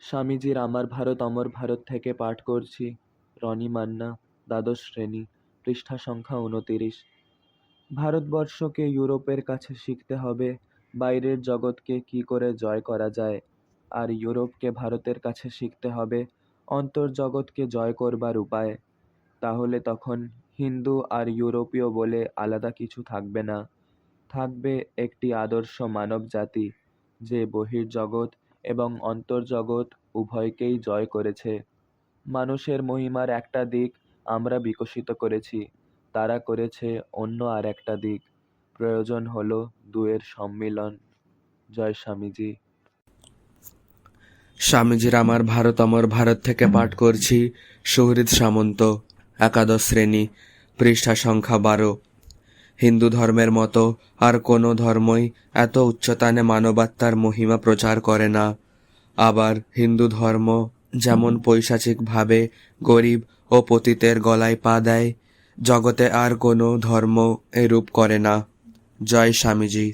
স্বামীজির আমার ভারত, অমর ভারত থেকে পাঠ করছি। রনি মান্না, দ্বাদশ শ্রেণি, পৃষ্ঠা সংখ্যা উনতিরিশ। ভারতবর্ষকে ইউরোপের কাছে শিখতে হবে, বাইরের জগৎকে কি করে জয় করা যায়। আর ইউরোপকে ভারতের কাছে শিখতে হবে, অন্তর্জগৎকে জয় করবার উপায়। তাহলে তখন হিন্দু আর ইউরোপীয় বলে আলাদা কিছু থাকবে না। থাকবে একটি আদর্শ মানব জাতি, যে বহির্জগৎ এবং অন্তর্জগৎ উভয়কেই জয় করেছে। মানুষের মহিমার একটা দিক আমরা বিকশিত করেছি, তারা করেছে অন্য আর একটা দিক। প্রয়োজন হলো দুয়ের সম্মিলন। জয় স্বামীজি। স্বামীজির আমার ভারত অমর ভারত থেকে পাঠ করছি। সুহৃদ সামন্ত, একাদশ শ্রেণি, পৃষ্ঠা সংখ্যা বারো। হিন্দু ধর্মের মতো আর কোনো ধর্মই এত উচ্চতানে মানবাত্মার মহিমা প্রচার করে না। আবার হিন্দু ধর্ম যেমন পৈশাচিকভাবে গরিব ও পতিতের গলায় পা দেয়, জগতে আর কোনো ধর্ম এরূপ করে না। জয় স্বামীজি।